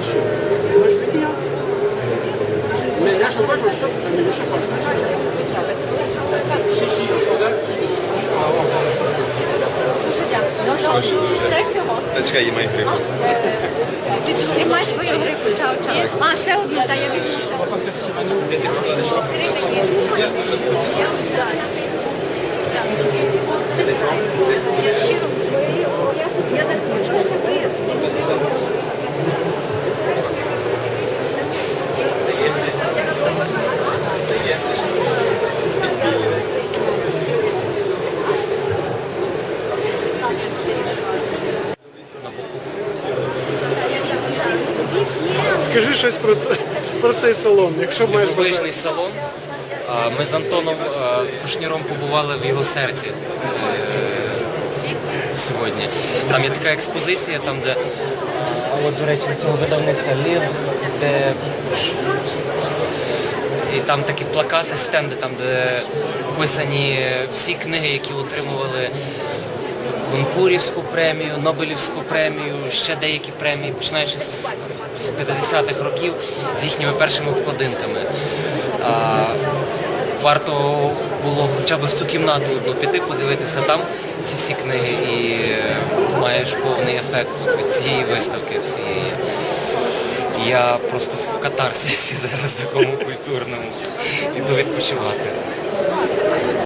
bien sûr. Moi, je l'ai mis. hein. Mais là, chaque fois, je le chope, mais je le chope pas. Si, si, un scandale, parce que je je peux avoir. No, no, третього. Та чекай, є мої грифи. Ти маєш свою грифу, чао, чао. А, ще одну, та я візьму ще. Я Скажи щось про це про цей салон, якщо маєш бажання. Дивовижний салон. Ми з Антоном Кушніром побували в його серці е, сьогодні. Там є така експозиція, там, де а, от, до речі, цього видавництва Лів, де і там такі плакати, стенди, там, де вписані всі книги, які отримували Гонкурівську премію, Нобелівську премію, ще деякі премії, починаючи з з 50-х років з їхніми першими вкладинками. А, варто було хоча б в цю кімнату одну піти, подивитися там ці всі книги і е, маєш повний ефект від цієї виставки всієї. Я просто в катарсисі зараз такому культурному іду відпочивати.